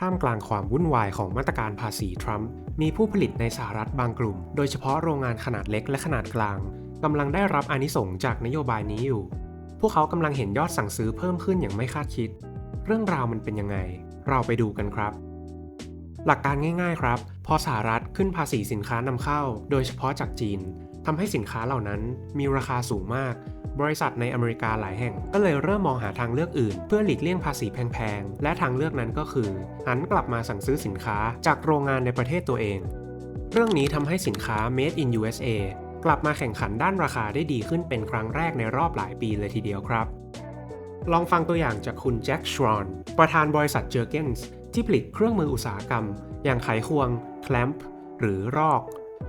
ท่ามกลางความวุ่นวายของมาตรการภาษีทรัมป์มีผู้ผลิตในสหรัฐบางกลุ่ม โดยเฉพาะโรงงานขนาดเล็กและขนาดกลางกำลังได้รับอานิสงส์จากนโยบายนี้อยู่ พวกเขากำลังเห็นยอดสั่งซื้อเพิ่มขึ้นอย่างไม่คาดคิด เรื่องราวมันเป็นยังไง เราไปดูกันครับ หลักการง่าย ๆ ครับ พอสหรัฐขึ้นภาษีสินค้านำเข้า โดยเฉพาะจากจีนทำให้สินค้าเหล่านั้นมีราคาสูงมาก บริษัทในอเมริกาหลายแห่ง ก็เลยเริ่มมองหาทางเลือกอื่น เพื่อหลีกเลี่ยงภาษีแพงๆ และทางเลือกนั้นก็คือ หันกลับมาสั่งซื้อสินค้าจากโรงงานในประเทศตัวเอง เรื่องนี้ทำให้สินค้า made in USA กลับมาแข่งขันด้านราคาได้ดีขึ้นเป็นครั้งแรกในรอบหลายปีเลยทีเดียวครับ ลองฟังตัวอย่างจากคุณแจ็คชรอน ประธานบริษัทเจอร์เกนส์ที่ผลิตเครื่องมืออุตสาหกรรม อย่างไขควง แคลมป์หรือรอก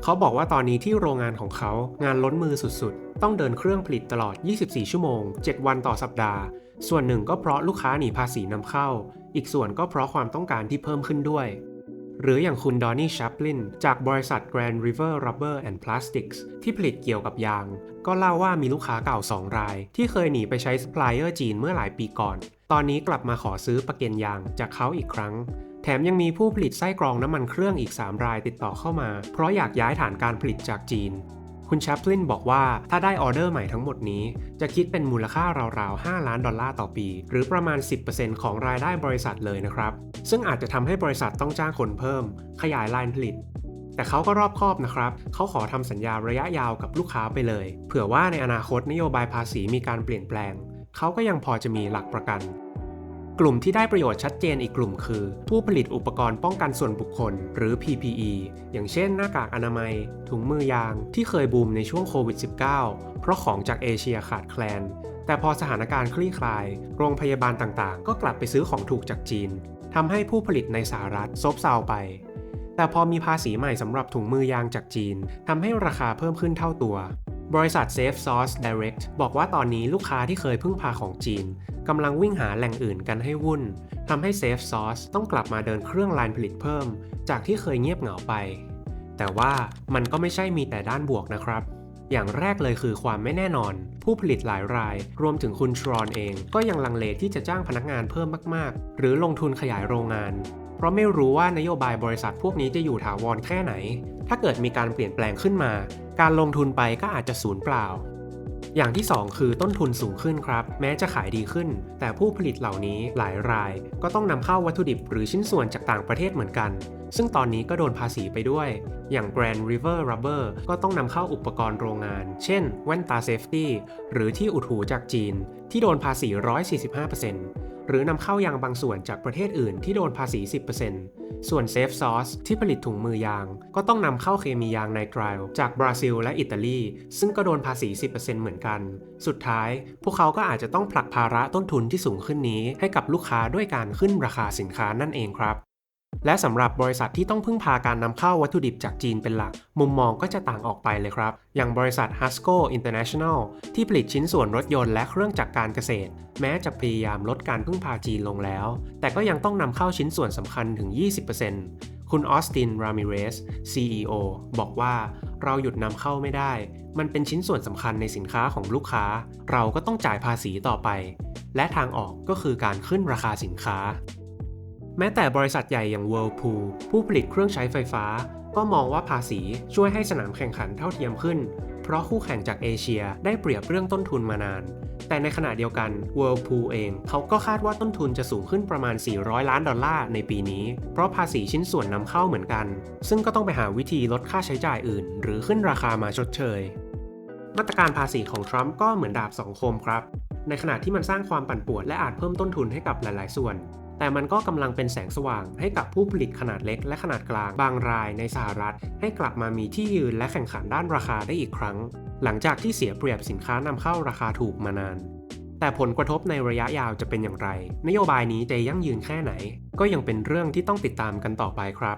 เขาบอกว่าตอนนี้ที่โรงงานของเขางานล้นมือสุดๆ ต้องเดินเครื่องผลิตตลอด 24 ชั่วโมง 7 วันต่อสัปดาห์ ส่วนหนึ่งก็เพราะลูกค้าหนีภาษีนำเข้า อีกส่วนก็เพราะความต้องการที่เพิ่มขึ้นด้วย หรืออย่างคุณดอนนี่ชัปลินจากบริษัท Grand River Rubber and Plastics ที่ผลิตเกี่ยวกับยาง ก็เล่าว่ามีลูกค้าเก่า 2 ราย ที่เคยหนีไปใช้ซัพพลายเออร์จีนเมื่อหลายปีก่อน ตอนนี้กลับมาขอซื้อประเก็นยางจากเขาอีกครั้ง แถมยังมีผู้ผลิตไส้กรองน้ำมันเครื่องอีก 3 รายติดต่อเข้ามา เพราะอยากย้ายฐานการผลิตจากจีน คุณแชปลินบอกว่าถ้าได้ออเดอร์ใหม่ทั้งหมดนี้ จะคิดเป็นมูลค่าราวๆ 5 ล้านดอลลาร์ต่อปี หรือประมาณ 10%ของรายได้บริษัทเลยนะครับ ซึ่งอาจจะทำให้บริษัทต้องจ้างคนเพิ่ม ขยายลายผลิตแต่เขาก็รอบคอบนะครับ เขาขอทำสัญญาระยะยาวกับลูกค้าไปเลย เผื่อว่าในอนาคตนโยบายภาษีมีการเปลี่ยนแปลง เขาก็ยังพอจะมีหลักประกัน กลุ่มที่ได้ประโยชน์ชัดเจนอีกกลุ่มคือ ผู้ผลิตอุปกรณ์ป้องกันส่วนบุคคล หรือ PPE อย่างเช่นหน้ากากอนามัย ถุงมือยาง ที่เคยบูมในช่วงโควิด -19 เพราะของจากเอเชียขาดแคลน แต่พอสถานการณ์คลี่คลาย โรงพยาบาลต่างๆ ก็กลับไปซื้อของถูกจากจีนทำให้ผู้ผลิตในสหรัฐซบเซาไปแต่พอมีภาษีใหม่สำหรับถุงมือยางจากจีนทำให้ราคาเพิ่มขึ้นเท่าตัว บริษัท Safe Source Direct บอกว่าตอนนี้ลูกค้าที่เคยพึ่งพาของจีน กำลังวิ่งหาแหล่งอื่นกันให้วุ่นทำให้ Safe Source ต้องกลับมาเดินเครื่องลายผลิตเพิ่ม จากที่เคยเงียบเหงาไป แต่ว่ามันก็ไม่ใช่มีแต่ด้านบวกนะครับอย่างแรกเลยคือความไม่แน่นอน ผู้ผลิตหลายราย รวมถึงคุณทรอนเองก็ยังลังเลที่จะจ้างพนักงานเพิ่มมาก ๆ หรือลงทุนขยายโรงงาน เพราะไม่รู้ว่านโยบายบริษัทพวกนี้จะอยู่ถาวรแค่ไหน ถ้าเกิดมีการเปลี่ยนแปลงขึ้นมา การลงทุนไปก็อาจจะสูญเปล่า อย่างที่ 2 คือต้นทุนสูงขึ้นครับ แม้จะขายดีขึ้น แต่ผู้ผลิตเหล่านี้หลายราย ก็ต้องนำเข้าวัตถุดิบหรือชิ้นส่วนจากต่างประเทศเหมือนกัน ซึ่งตอนนี้ก็โดนภาษีไปด้วย อย่าง Grand River Rubber ก็ต้องนำเข้าอุปกรณ์โรงงาน เช่น แว่นตาเซฟตี้หรือที่อุดหูจากจีน ที่โดนภาษี 145%หรือนำเข้ายางบางส่วนจากประเทศอื่นที่โดนภาษี 10%ส่วน Safe Source ที่ผลิตถุงมือยาง ก็ต้องนำเข้าเคมียางไนไตรลจากบราซิลและอิตาลี ซึ่งก็โดนภาษี 10%เหมือนกัน สุดท้าย พวกเขาก็อาจจะต้องผลักภาระต้นทุนที่สูงขึ้นนี้ ให้กับลูกค้าด้วยการขึ้นราคาสินค้านั่นเองครับ และสำหรับบริษัทที่ต้องพึ่งพาการนำเข้าวัตถุดิบจากจีนเป็นหลัก มุมมองก็จะต่างออกไปเลยครับ อย่างบริษัท Hasco International ที่ผลิตชิ้นส่วนรถยนต์และเครื่องจักรการเกษตร แม้จะพยายามลดการพึ่งพาจีนลงแล้ว แต่ก็ยังต้องนำเข้าชิ้นส่วนสำคัญถึง 20%คุณออสติน รามิเรส CEO บอกว่าเราหยุดนำเข้าไม่ได้ มันเป็นชิ้นส่วนสำคัญในสินค้าของลูกค้า เราก็ต้องจ่ายภาษีต่อไป และทางออกก็คือการขึ้นราคาสินค้า แม้แต่บริษัทใหญ่อย่าง Whirlpool ผู้ผลิตเครื่องใช้ไฟฟ้า ก็มองว่าภาษีช่วยให้สนามแข่งขันเท่าเทียมขึ้น เพราะคู่แข่งจากเอเชียได้เปรียบเรื่องต้นทุนมานาน แต่ในขณะเดียวกัน Whirlpool เองเขาก็คาดว่าต้นทุนจะสูงขึ้นประมาณ 400 ล้านดอลลาร์ในปีนี้ เพราะภาษีชิ้นส่วนนำเข้าเหมือนกัน ซึ่งก็ต้องไปหาวิธีลดค่าใช้จ่ายอื่น หรือขึ้นราคามาชดเชยมาตรการภาษีของทรัมป์ก็เหมือนดาบสองคมครับ ในขณะที่มันสร้างความปั่นป่วนและอาจเพิ่มต้นทุนให้กับหลาย ๆ ส่วน แต่มันก็กำลังเป็นแสงสว่างให้กับผู้ผลิตขนาดเล็กและขนาดกลาง บางรายในสหรัฐ ให้กลับมามีที่ยืนและแข่งขันด้านราคาได้อีกครั้ง หลังจากที่เสียเปรียบสินค้านำเข้าราคาถูกมานานแต่ผลกระทบในระยะยาวจะเป็นอย่างไร นโยบายนี้จะยั่งยืนแค่ไหน ก็ยังเป็นเรื่องที่ต้องติดตามกันต่อไปครับ